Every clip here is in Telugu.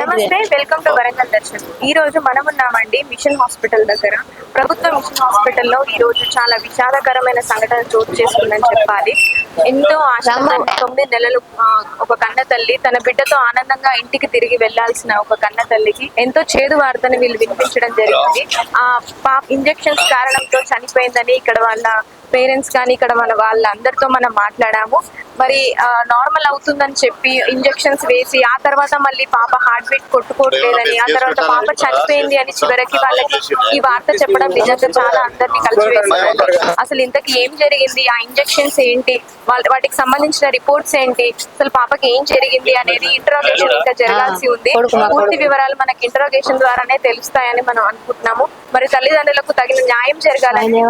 నమస్తే వెల్కమ్ టు వరంగల్ దర్శన్. ఈ రోజు మనం ఉన్నామండి మిషన్ హాస్పిటల్ దగ్గర. ప్రభుత్వ మిషన్ హాస్పిటల్లో ఈ రోజు చాలా విషాదకరమైన సంఘటన చోటు చేసుకుందని చెప్పాలి. ఎంతో ఆశతో తొమ్మిది నెలలు ఒక కన్న తల్లి తన బిడ్డతో ఆనందంగా ఇంటికి తిరిగి వెళ్ళాల్సిన ఒక కన్న తల్లికి ఎంతో చేదు వార్తని వీళ్ళు వినిపించడం జరిగింది. ఆ పాప ఇంజెక్షన్స్ కారణంతో చనిపోయిందని ఇక్కడ వాళ్ళ పేరెంట్స్ కానీ ఇక్కడ మన వాళ్ళందరితో మనం మాట్లాడాము. మరి నార్మల్ అవుతుందని చెప్పి ఇంజెక్షన్స్ వేసి ఆ తర్వాత మళ్ళీ పాప హార్ట్ బీట్ కొట్టుకోవట్లేదని ఆ తర్వాత పాప చనిపోయింది అని చివరికి వాళ్ళకి ఈ వార్త చెప్పడం నిజంగా చాలా అందరినీ కలిసివేసింది అసలు ఇంతకి ఏం జరిగింది? ఆ ఇంజెక్షన్స్ ఏంటి? వాటికి సంబంధించిన రిపోర్ట్స్ ఏంటి? అసలు పాపకి ఏం జరిగింది అనేది ఇంటరోగేషన్ ఇంకా జరగాల్సి ఉంది. పూర్తి వివరాలు మనకి ఇంటరోగేషన్ ద్వారానే తెలుస్తాయని మనం అనుకుంటున్నాము. మరి తల్లిదండ్రులకు తగిన న్యాయం జరగాలని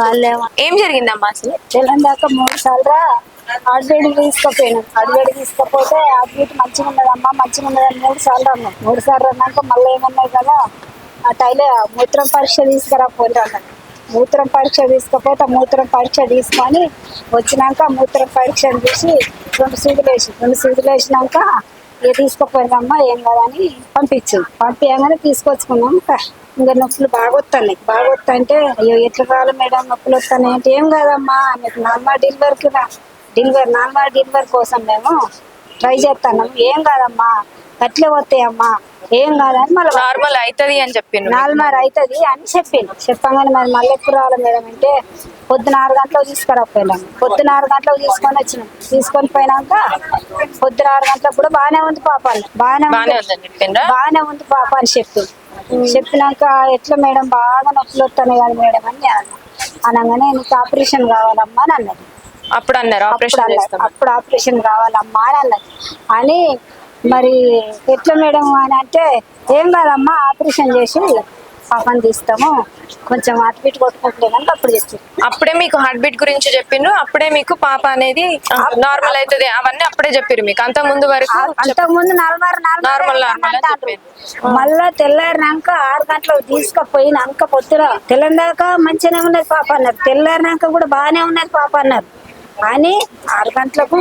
ఏం జరిగిందమ్మా అసలు? తెలంగాణ మూడు సార్లు అడ్వేడి తీసుకుపోయాను. అడ్వేడి తీసుకపోతే అడ్వేట్ మంచిగా ఉన్నదమ్మా మంచిగా ఉన్నదని మూడు సార్లు అన్నాం. మూడు సార్లు అన్నాక మళ్ళీ ఏమన్నాయి కదా? ఆ టైలే మూత్రం పరీక్ష తీసుకురా పోయి అన్నాడు. మూత్రం పరీక్ష తీసుకపోతే మూత్రం పరీక్ష తీసుకొని వచ్చినాక మూత్రం పరీక్ష చూసి రెండు సూదులు వేసి రెండు సూదులు వేసినాక ఇక తీసుకుపోయిందమ్మా ఏం కాదని పంపించింది పంపించగానే తీసుకొచ్చుకున్నాం ఇంకా నొప్పులు బాగా వస్తున్నాయి. బాగా వస్తుంటే అయ్యో ఎట్లా కావాలి మేడం నొప్పులు వస్తాను అంటే ఏం కాదమ్మా మీకు నార్మల్ డెలివరీకి డెలివరీ నార్మల్ డెలివరీ కోసం మేము ట్రై చేస్తాను ఏం కాదమ్మా అట్లే వస్తాయమ్మా. ఏం కాదని మళ్ళీ నార్మల్ అవుతుంది అని చెప్పిండు నాలుగున్నర అవుతుంది అని చెప్పింది చెప్పగానే మరి మళ్ళీ ఎప్పుడు రావాలి మేడం అంటే పొద్దున ఆరు గంటలకు తీసుకురాపోయినాం పొద్దున ఆరు గంటలకు తీసుకొని వచ్చినాం. తీసుకొని పోయినాక పొద్దున ఆరు గంటలకు కూడా బాగానే ఉంది పాప అని. బాగానే బాగానే ఉంది పాప అని చెప్పి. చెప్పినాక ఎట్లా మేడం బాగా నొప్పులు వస్తున్నాయి కదా మేడం అని. అనగానే నీకు ఆపరేషన్ కావాలమ్మా అని అన్నది. అప్పుడు అన్నారు ఆపరేషన్ అప్పుడు ఆపరేషన్ కావాలమ్మా అని అన్నది. అని మరి ఎట్లా మేడం అని అంటే ఏం కాదమ్మా ఆపరేషన్ చేసి పాపని తీస్తాము. కొంచెం అటు ఇటు కొట్టుకోవట్లేదని అప్పుడు చెప్పి అప్పుడే మీకు హార్ట్ బీట్ గురించి చెప్పిండ్రు అప్పుడే మీకు పాప అనేది నార్మల్ అవుతుంది అవన్నీ అప్పుడే చెప్పారు మీకు. అంత ముందు వరకు అంతకు ముందు నలభై నార్మల్. మళ్ళా తెల్లారినాక ఆరు గంటలకు తీసుకుపోయినాక పొద్దున తెల్లందాక మంచిగానే ఉన్నది పాప అన్నారు. తెల్లారినాక కూడా బాగానే ఉన్నది పాప అన్నారు. అని ఆరు గంటలకు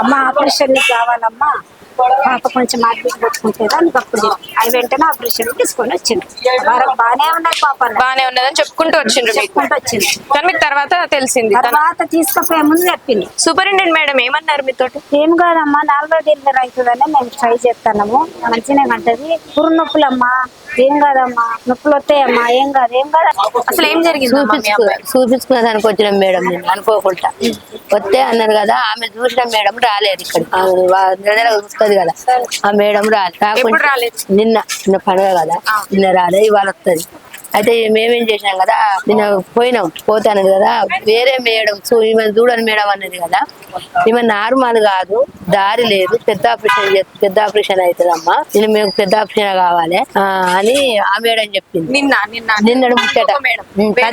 అమ్మ ఆపరేషన్ కావాలమ్మా. పాప కొంచెం అడ్మిట్ పెట్టుకుంటే దానికి అప్పుడు. అవి వెంటనే ఆపరేషన్ తీసుకొని వచ్చిండు వారం బాగానే ఉన్నది పాప బానే ఉన్నదని చెప్పుకుంటూ వచ్చిండ్రు మీకు. చెప్పుకుంటూ వచ్చింది కానీ మీకు తర్వాత తెలిసింది. తర్వాత తీసుకుపోయే ముందు చెప్పింది. సూపరింటెండెంట్ మేడం ఏమన్నారు మీతోటి? ఏం కాదమ్మా నాలుగో డెలివరీ అవుతుందని మేము ట్రై చేస్తున్నాము మంచిగానే అంటది పురు నొప్పులమ్మా ఏం కాదమ్మా నొప్పులు వస్తాయమ్మా ఏం కాదు ఏం కాదు అసలు ఏం జరిగింది చూపించుకో చూపించుకునే దానికి వచ్చినాం మేడం నేను అనుకోకుండా. వస్తే అన్నారు కదా ఆమె చూసిన మేడం రాలేదు ఇక్కడ ఆమె వా- నెల నెల చూస్తుంది కదా. ఆ మేడం రాలేదు? నిన్న నిన్న పండుగ కదా. నిన్న రాలేదు ఇవాళ వస్తుంది. అయితే మేమేం చేసినాం కదా నిన్న పోయినాం పోతాను కదా. వేరే మేడం చూ ఈమె చూడని మేడం అన్నది కదా. ఈమె నార్మల్ కాదు దారి లేదు పెద్ద ఆపరేషన్ పెద్ద ఆపరేషన్ అవుతుందమ్మా. నేను మీకు పెద్ద ఆపరేషన్ కావాలి అని ఆ మేడం చెప్పింది. నిన్న నిన్న. నిన్నడు ముచ్చట. నిన్న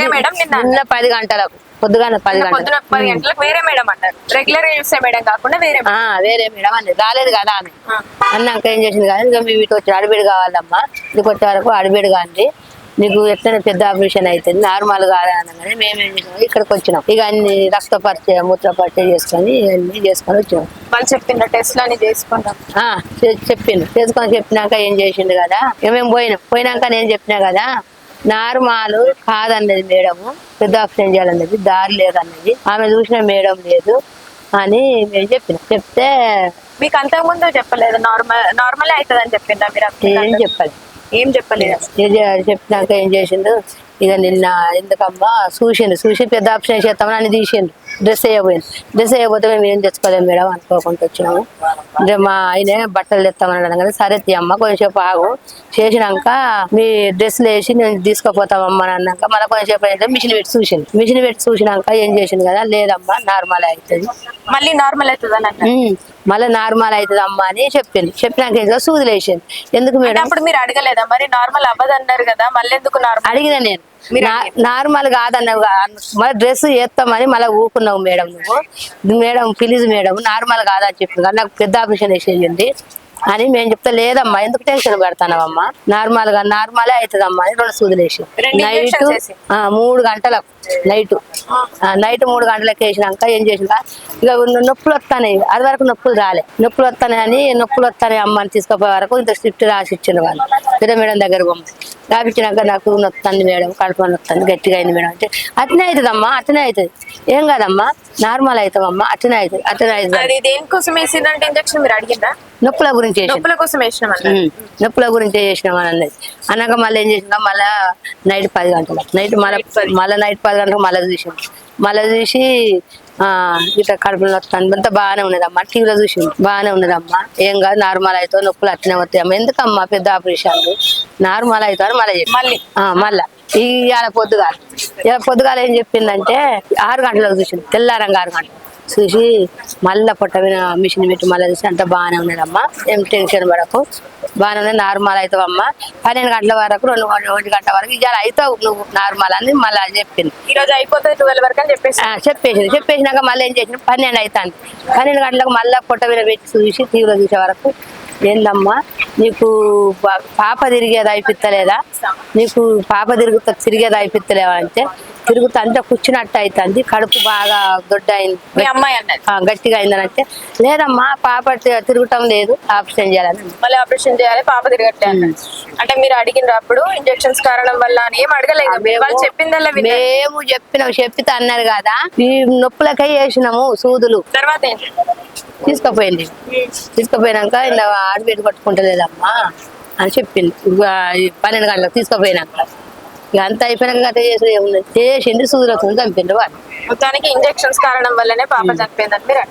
నిన్న పది గంటలకు. పొద్దుగాల పది పొద్దున పది గంటలకు వేరే మేడం అన్నారు. రెగ్యులర్గా చూసే మేడం కాకుండా వేరే వేరే మేడం అంది రాలేదు కదా ఆమె. ఆ. అన్నాక ఏం చేసింది కదా ఇక మేము ఇటు వచ్చి అడిబిడి కావాలమ్మా. ఇక్కడికి వచ్చే వరకు అడిబిడి కాండి. నీకు ఎట్లయినా పెద్ద ఆపరేషన్ అవుతుంది. నార్మల్ కాదా అనగానే మేము ఏం చేసినాం? ఇక్కడికి వచ్చినాం. ఇక అన్ని రక్త పరిచయ మూత్ర పరిచయ చేసుకొని అన్ని చేసుకొని వచ్చినాం. వాళ్ళు చెప్పిండ్రు టెస్ట్ అని చేసుకుంటాం చెప్పిండు చేసుకొని చెప్పినాక ఏం చేసిండు కదా? మేము పోయినాం. పోయినాక నేను చెప్పినా కదా? నార్మాల్ కాదన్నది మేడము పెద్ద ఆపరేషన్ చేయాలన్నది దారి లేదన్నది. ఆమె చూసిన మేడం లేదు అని మేము చెప్పినాం. చెప్తే మీకు అంతకు ముందు చెప్పలేదు నార్మల్ నార్మల్ అవుతుంది అని చెప్పిండ్రా మీరు ఏం? చెప్పాలి ఏం చెప్పలేదు? చెప్పినాక ఏం చేసిండు? ఇక నిన్న ఎందుకమ్మా చూసిండు చూసి పెద్ద ఆప్షన్ చేస్తామని అని తీసిండు. డ్రెస్ వేయబోయింది డ్రెస్ వేయబోతే మేము ఏం తెచ్చుకోలేము మేడం అనుకోకుండా వచ్చినాము. అంటే మా ఆయన బట్టలు తెస్తామని అనగానే సరే తీయమ్మ కొంచెంసేపు ఆగు. చేసినాక మీ డ్రెస్సులు వేసి నేను తీసుకుపోతామమ్మా అని అన్నాక మళ్ళీ కొంచెంసేపు అయితే మిషన్ పెట్టి చూసిండు. మిషన్ పెట్టి చూసినాక ఏం చేసిండు కదా లేదమ్మా నార్మల్ అవుతుంది. మళ్ళీ నార్మల్ అవుతుంది మళ్ళీ నార్మల్ అవుతుంది అమ్మా అని చెప్పింది చెప్పినాక ఏం చేయాలి? సూదులు వేసింది ఎందుకు మేడం? అప్పుడు మీరు అడగలేదా? మరి నార్మల్ అవ్వదు అన్నారు కదా మళ్ళీ ఎందుకు నార్మల్? అడిగిన నేను. నార్మల్ కాదన్నావు మళ్ళీ డ్రెస్ వేస్తామని మళ్ళీ ఊకున్నావు మేడం నువ్వు. మేడం ప్లీజ్ మేడం నార్మల్ కాదని చెప్పింది కానీ నాకు పెద్ద ఆపరేషన్ వేసేయండి అని మేము చెప్తా లేదమ్మా ఎందుకు టెన్షన్ పెడతానవమ్మా? నార్మల్గా నార్మలే అవుతుందమ్మా అని రెండు సూదులు వేసి నైట్? మూడు గంటలకు నైట్. నైట్ మూడు గంటలకు వేసినాక ఏం చేసిన ఇక నొప్పులు వస్తాయి అది వరకు నొప్పులు రాలే. నొప్పులు వస్తాయి అని నొప్పులు వస్తాయి అమ్మని తీసుకుపోయే వరకు ఇంత స్క్రిప్ట్ రాసి ఇచ్చిన వాళ్ళు. మేడం దగ్గర బొమ్మ రాపించినాక నాకు నొత్తంది మేడం కడుపు నొత్తంది గట్టిగా అయింది మేడం. అంటే అట్నే అవుతుందమ్మా అట్నే అవుతుంది ఏం కాదమ్మా నార్మల్ అవుతామమ్మా అట్నే అవుతుంది అట్నే అవుతుంది దేనికోసం వేసిందంటే ఇంజక్షన్ మీరు అడిగిందా నొప్పుల గురించి నొప్పుల కోసం వేసినాం ఉమ్. నొప్పుల గురించి చేసినాం అని అన్నది. అన్నాక మళ్ళీ ఏం చేసినా మళ్ళా నైట్ పది గంటలకు నైట్ మళ్ళీ మళ్ళీ నైట్ పది గంటలకు మళ్ళీ చూసాం మళ్ళీ చూసి ఆ ఇట్లా కడుపులో వస్తాను అంతా బాగానే ఉన్నదమ్మా టీవీలో చూసింది బాగానే ఉన్నదమ్మా. ఏం కాదు నార్మల్ అవుతావు నొప్పులు అట్నే వస్తాయమ్మా. ఎందుకమ్మా పెద్ద ఆపరేషన్ నార్మల్ అవుతావు మళ్ళీ మళ్ళీ? మళ్ళా. ఇవాళ పొద్దుగాల. ఇవాళ పొద్దుగాల ఏం చెప్పిందంటే ఆరు గంటలకు చూసింది తెల్లారంగా ఆరు గంటలు చూసి మళ్ళా పొట్ట మీద మిషన్ పెట్టి మళ్ళీ చూసి అంత బాగానే ఉన్నదమ్మా. ఏం టెన్షన్ పడకు. బాగానే ఉన్నది నార్మల్ అవుతావమ్మా. పన్నెండు గంటల వరకు రెండు గంటల ఒంటి గంట వరకు ఇవాళ అవుతావు నువ్వు నార్మల్ అని మళ్ళీ చెప్పింది ఈ రోజు అయిపోతుంది ట్వెల్వ్ వరకు అని చెప్పేసి. చెప్పేసింది చెప్పేసినాక మళ్ళీ ఏం చేసిన పన్నెండు అవుతాను పన్నెండు గంటలకు మళ్ళీ పొట్ట మీద పెట్టి చూసి తీవ్ర చూసే వరకు ఏందమ్మా? నీకు పాప తిరిగేది అయిపిత్తలేదా నీకు పాప తిరుగుతా తిరిగేది అయిపిత్తలేవా అంటే? తిరుగుతా అంటే కూర్చున్నట్టు అవుతుంది కడుపు బాగా దొడ్డ అయింది అమ్మాయి అన్నది? ఆ, గట్టిగా అయిందని అంటే లేదమ్మా పాప తిరగటం లేదు ఆపరేషన్ చేయాలని. మళ్ళీ ఆపరేషన్ చేయాలి పాప తిరగట్లే. అంటే మీరు అడిగిన అప్పుడు ఇంజెక్షన్స్ కారణం వల్ల ఏం అడగలేదు. వాళ్ళు చెప్పిందల్లా మేము చెప్పినాం చెప్పితే అన్నారు కదా ఈ నొప్పులకై వేసినాము సూదులు. తర్వాత ఏంటి తీసుకుపోయింది. తీసుకుపోయినాక ఇలా ఆడబెట్టి కొట్టుకుంటలేదమ్మా అని చెప్పింది. పన్నెండు గంటలకు తీసుకుపోయినాక. ఇక అంతా అయిపోయినాక అట్లా చేసి ఏమున్నది చేసింది సూదులతో చంపిండు వాళ్ళు మొత్తానికి ఇంజెక్షన్స్ కారణం వల్లనే పాప చనిపోయిందని మీరు.